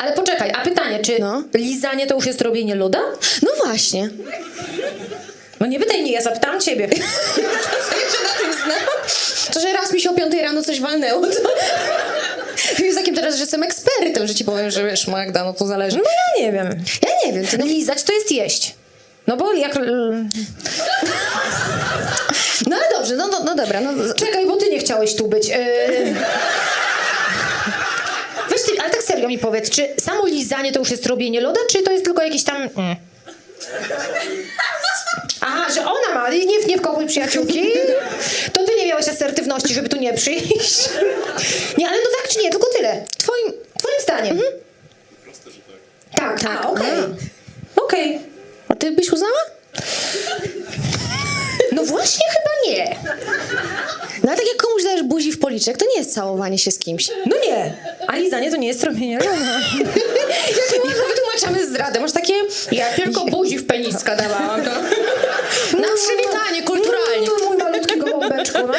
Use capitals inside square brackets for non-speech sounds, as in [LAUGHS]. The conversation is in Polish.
Ale poczekaj, a pytanie, czy No. lizanie to już jest robienie loda? No właśnie. No nie pytaj mnie, ja zapytałam ciebie. [LAUGHS] Co na tym znam? To, że raz mi się o 5 rano coś walnęło, to... [LAUGHS] Jest takim teraz, że jestem ekspertem, że ci powiem, że wiesz, Magda, no to zależy. No ja nie wiem. Ja nie wiem, ty no... Lizać to jest jeść. No bo jak... No ale dobrze, no, no, no dobra, no... Czekaj, bo ty nie chciałeś tu być. Yy... [LAUGHS] Weź ty, ale tak serio mi powiedz, czy samo lizanie to już jest robienie loda, czy to jest tylko jakiś tam... Mm. Aha, że ona ma, nie, nie wkołuj przyjaciółki. To ty nie miałeś asertywności, żeby tu nie przyjść. Nie, ale no tak czy nie, tylko tyle. Twoim, twoim zdaniem. Tak, tak. A, okej. Okej. A ty byś uznała? No właśnie chyba nie. No ale tak jak komuś dajesz buzi w policzek, to nie jest całowanie się z kimś. No nie. A lizanie to nie jest robienie loda. Jak my wytłumaczamy zdradę, masz takie... Ja tylko buzi w peniska dawałam. To. Na przywitanie, kulturalnie. No, mój malutki gołąbeczku. No